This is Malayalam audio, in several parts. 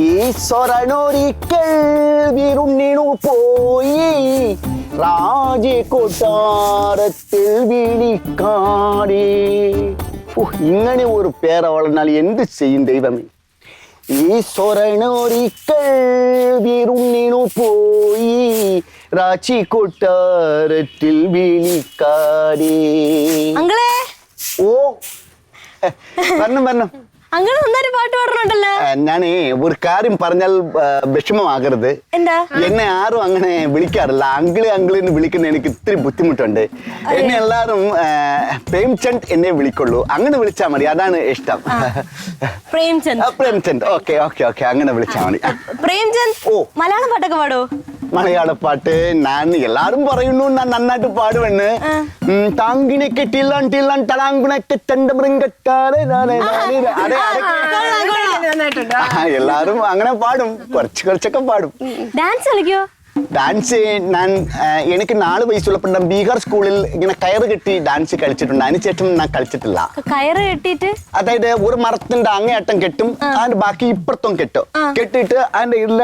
ഈശ്വരനൊരിക്കൽ വിരുന്നിനു പോയി രാജകൊട്ടാരത്തിൽ വിളിക്കാടേ ഓ ഇങ്ങനെ ഒരു പേര വളർന്നാൽ എന്ത് ചെയ്യും ദൈവമേ ഈശ്വരനൊരിക്കൽ വിരുന്നിനു പോയി രാജി കൊട്ടാരത്തിൽ വിളിക്കാടേ അങ്കിളെ ഓ വരണം വരണം അങ്കിൾ നന്നായിട്ട് പാട്ട് പാടുന്നുണ്ടല്ലോ ഞാൻ ഒരു കാര്യം പറഞ്ഞാൽ വിഷമമാകരുത്. എന്താ? എന്നെ ആരും അങ്ങനെ വിളിക്കാറില്ല. അങ്കിൾ അങ്കിളിന് വിളിക്കുന്ന എനിക്ക് ഇത്തിരി ബുദ്ധിമുട്ടുണ്ട്. എന്നെ എല്ലാവരും ആ, പ്രേംചന്ദ് എന്നെ വിളിക്കുള്ളൂ. അങ്ങനെ വിളിച്ചാൽ മതി. അതാണ് ഇഷ്ടം. Premchand. Premchand. Okay okay okay. അങ്ങനെ വിളിച്ചാൽ മതി. പ്രേംചന്ദ് ഓ. മലയാളം പാട്ടൊക്കെ പാടോ. മലയാള പാട്ട് ഞാൻ എല്ലാരും പറയുന്നു ഞാൻ നന്നായിട്ട് പാടുവെന്ന് താങ്കിനെ കെട്ടില്ലാൻ ടില്ലാൻ തളാങ്കുണക്കെ. നന്നായിട്ടുണ്ട് ആ, എല്ലാരും അങ്ങനെ പാടും കുറച്ച് കുറച്ചൊക്കെ പാടും ഡാൻസ് കളിക്കോ ഡാൻസ് ഞാൻ എനിക്ക് നാല് വയസ്സുള്ളപ്പോൾ ഞാൻ ബീഹാർ സ്കൂളിൽ ഇങ്ങനെ കയറ് കെട്ടി ഡാൻസ് കളിച്ചിട്ടുണ്ട്. അതിനുശേഷം ഞാൻ കളിച്ചിട്ടില്ല. കയറ് കെട്ടിട്ട് അതായത് ഒരു മരത്തിന്റെ അങ്ങേയറ്റം കെട്ടും അതിന്റെ ബാക്കി ഇപ്പുറത്തും കെട്ടും. കെട്ടിട്ട് അതിന്റെ ഇതിൽ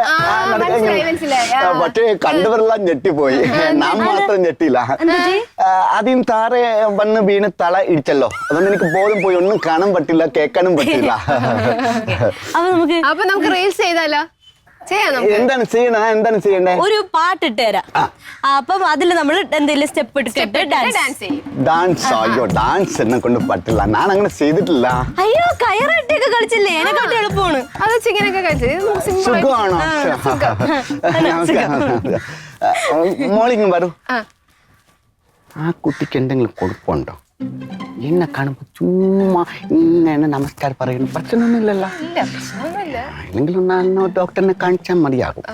പക്ഷേ കണ്ടവരെല്ലാം ഞെട്ടിപ്പോയി. ഞാൻ മാത്രം ഞെട്ടിയില്ല. ആദ്യം താറെ വന്ന് വീണ് തല ഇടിച്ചല്ലോ. അതുകൊണ്ട് എനിക്ക് ബോധം പോയി ഒന്നും കാണാൻ പറ്റില്ല കേൾക്കാനും പറ്റില്ല. അപ്പൊ നമുക്ക് റീൽസ് ചെയ്താലോ? എന്താണ് ചെയ്യണേ എന്താണ് ചെയ്യണ്ടേ? ഒരു പാട്ടിട്ട് തരാം. അപ്പം അതിൽ നമ്മൾ എന്തെങ്കിലും സ്റ്റെപ്പ് ഇട്ടിട്ട് ഡാൻസ് ഡാൻസ് ചെയ്യും. ഡാൻസ് അയ്യോ ഡാൻസ് എന്നെ കൊണ്ട് പറ്റില്ല. ഞാൻ അങ്ങനെ ചെയ്തിട്ടില്ല. അയ്യോ കയറ് കളിച്ചില്ലേ? എന്നെക്കാട്ടി എളുപ്പമാണ്. അത് നമുക്ക് simple സുഖമാണോ? മോളിങ്ങും വരൂ. ആ. ആ കുട്ടിക്ക് എന്തെങ്കിലും കുഴപ്പമുണ്ടോ എന്നെ കാണുമ്പോ ചുമ്മാ ഇങ്ങനെ നമസ്കാരം പറയുന്നു. പ്രശ്നമൊന്നുമില്ലല്ലോ. ഇല്ല എങ്കിലും അല്ലെങ്കിൽ ഞാൻ ഡോക്ടറിനെ കാണിച്ചാൽ മതിയാകും.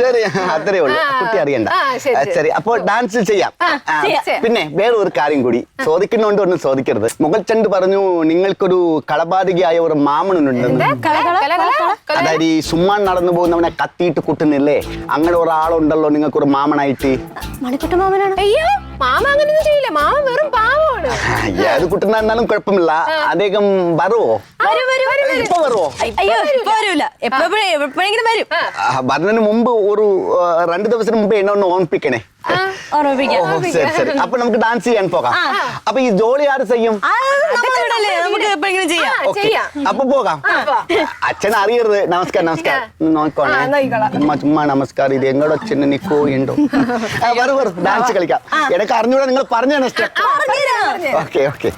ശരി അത്രേ ഉള്ളൂ. കുട്ടി അറിയണ്ട. ആ, ശരി, അപ്പോൾ ഡാൻസ് ചെയ്യാം. പിന്നെ വേറെ ഒരു കാര്യം കൂടി. ചോദിക്കുന്നോണ്ട് ഒന്നും ചോദിക്കരുത്. മുഗൾ ചണ്ട് പറഞ്ഞു നിങ്ങൾക്കൊരു കളബാധികയായ ഒരു മാമനുണ്ടെന്ന്. അതായത് ഈ സുമ്മാൻ നടന്നു പോകുന്നവനെ കത്തിയിട്ട് കുട്ടുന്നില്ലേ? അങ്ങനെ ഒരാളുണ്ടല്ലോ നിങ്ങൾക്കൊരു മാമനായിട്ട്. മണിക്കുട്ട മാമനാണ്? അയ്യോ മാമ അങ്ങനെയൊന്നും ചെയ്യില്ല. മാമ വെറും പാവമാണ്. ഏത് കുട്ടനായിരുന്നാലും കുഴപ്പമില്ല. അദ്ദേഹം വരുവോ? വരും, വരും, വരും, വരും. ഇപ്പൊ വരുവോ? അയ്യോ ഇപ്പൊ വരൂല. എപ്പോഴും എപ്പോഴെങ്കിലും വരും. വരുന്നതിന് മുമ്പ് ഒരു രണ്ട് ദിവസത്തിന് മുമ്പ് എന്നെ ഒന്ന് ഓർമ്മിപ്പിക്കണേ. ഓ ശരി ശരി. അപ്പൊ നമുക്ക് ഡാൻസ് ചെയ്യാൻ പോകാം. അപ്പൊ ഈ ജോലി ആര് ചെയ്യും? ആ, അല്ലേ? നമുക്ക് എപ്പോഴെങ്കിലും ചെയ്യാം. ഓക്കേ. ചെയ്യാം. അപ്പൊ പോകാം. അച്ഛൻ അറിയരുത്. നമസ്കാരം നമസ്കാരം. നോക്കോണേ ആ, നോക്കിക്കോളാം. ചുമ്മാ ചുമ്മാ നമസ്കാരം. ഇത് എങ്ങോട്ട് ചെന്ന് നിക്കോ ഉണ്ടോ വരും വരും ഡാൻസ് കളിക്കാം. ഇടയ്ക്ക് അറിഞ്ഞൂടെ നിങ്ങൾ പറഞ്ഞാണ് സ്റ്റെപ്പ്. Okay okay.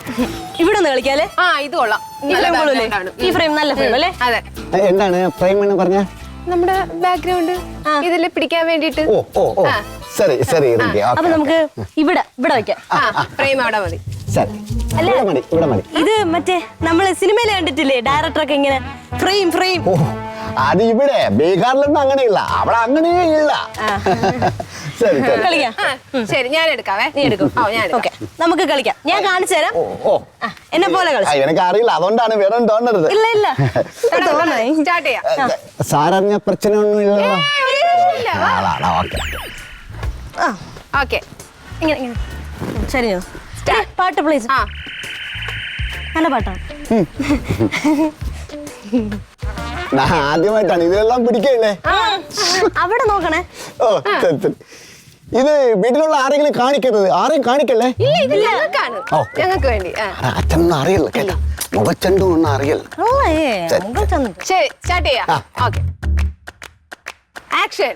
ഇവിടെ ഒന്ന് കളിക്കാല്ലേ? ആ ഇത് കൊള്ളാം. ഈ നല്ല ഫ്രെയിം കൊള്ളൂലേ? background ആണ്. ഈ ഫ്രെയിം നല്ല ഫ്രെയിം അല്ലേ? അതെ. എന്താണ്? പ്രൈം എന്ന് പറഞ്ഞ? നമ്മുടെ ബാക്ക്ഗ്രൗണ്ട് ഇതിൽ പിടിക്കാൻ വേണ്ടിട്ട് ഓ ഓ ഓ. സരി സരി അപ്പൊ നമുക്ക് ഇവിടെ ഇവിടെ വെക്കാം ആ ഫ്രെയിം അവിടെ മതി. ഇത് മറ്റേ നമ്മൾ സിനിമയിൽ കണ്ടിട്ടില്ലേ ഡയറക്ടറൊക്കെ ഇങ്ങനെ ഫ്രെയിം ഫ്രെയിം അത് ഇവിടെ ബീഹാറിലൊന്നും അങ്ങനെയില്ല. അവിടെ അങ്ങനെയേ ഇല്ല. ശരി ശരി. ഞാൻ എടുക്കാവേ. നീ എടുക്കും. ഓ ഞാൻ എടുക്കാം. നമുക്ക് കളിക്കാം. ഞാൻ കാണിച്ചു തരാം. എന്നെ പോലെ എനിക്ക് അറിയില്ല അതുകൊണ്ടാണ് വേറെ തോന്നരുത്. ഇല്ല ഇല്ല. സ്റ്റാർട്ട് ചെയ്യാം. സാററിഞ്ഞ പ്രശ്നമൊന്നും ഇല്ലല്ലോ ഓക്കെ. ഇങ്ങനെ ഇങ്ങനെ. ശരി ഞാൻ പാട്ട് പ്ലീസ്. ആ. നല്ല പാട്ടാണ് ആദ്യമായിട്ടാണ് ഇതിലെല്ലാം പിടിക്കല്ലേ? അവിടെ നോക്കണേ. ഓ ഇത് വീട്ടിലുള്ള ആരെങ്കിലും കാണിക്കരുത് ആരെയും കാണിക്കല്ലേ. ഞങ്ങൾക്ക് വേണ്ടി അച്ഛനൊന്നും അറിയില്ല കേട്ടോ. മുഖച്ചണ്ടും ഒന്നും അറിയില്ല. ശരി. സ്റ്റാർട്ട് ചെയ്യാം. ആ. ഓക്കെ. Action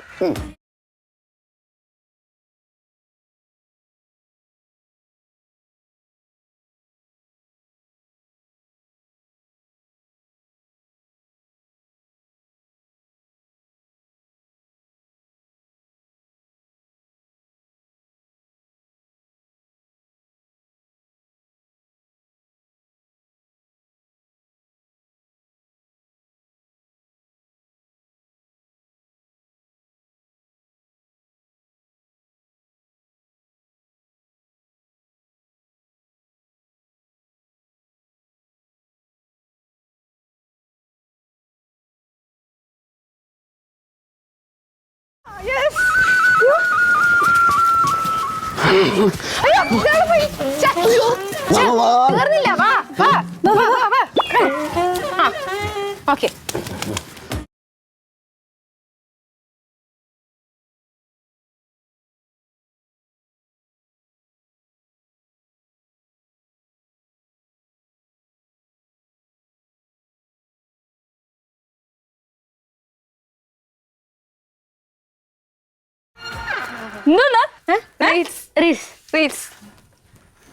okay.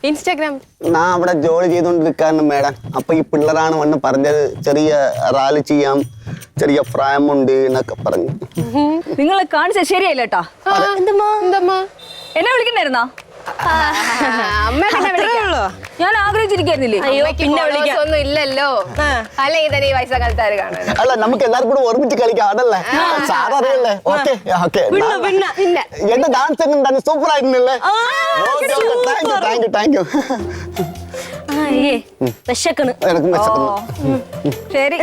ഇൻസ്റ്റാഗ്രാം ഞാൻ അവിടെ ജോലി ചെയ്തുകൊണ്ടിരിക്കാണ് മേഡം. അപ്പൊ ഈ പിള്ളേരാണ് വന്ന് പറഞ്ഞത് ചെറിയ റാലി ചെയ്യാം ചെറിയ പ്രായമുണ്ട് എന്നൊക്കെ പറഞ്ഞു. നിങ്ങളെ കാണിച്ച ശരിയല്ലേട്ടാ എന്തമ്മാ? എന്തമ്മാ? എന്നെ വിളിക്കണ്ടായിരുന്നോ. ഞാൻ അയ്യോ അമ്മയ്ക്ക് പിന്നെ ഒന്നും ഇല്ലല്ലോ അല്ലെങ്കിൽ തന്നെ ഈ വയസ്സക്കാലത്താര് കാണാൻ അല്ല നമുക്ക് എല്ലാവർക്കും കൂടെ ഒരുമിച്ച് കളിക്കാം അതല്ലേ? സാർ അറിയല്ലേ? Okay okay. എന്റെ ഡാൻസ് എങ്ങനെ ഉണ്ടായിരുന്നു സൂപ്പർ ആയിരുന്നില്ലേ? Thank you thank you thank you വിശക്കണ് ശരി.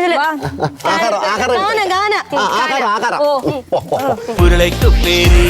ഉരുളയ്ക്ക് പേര്.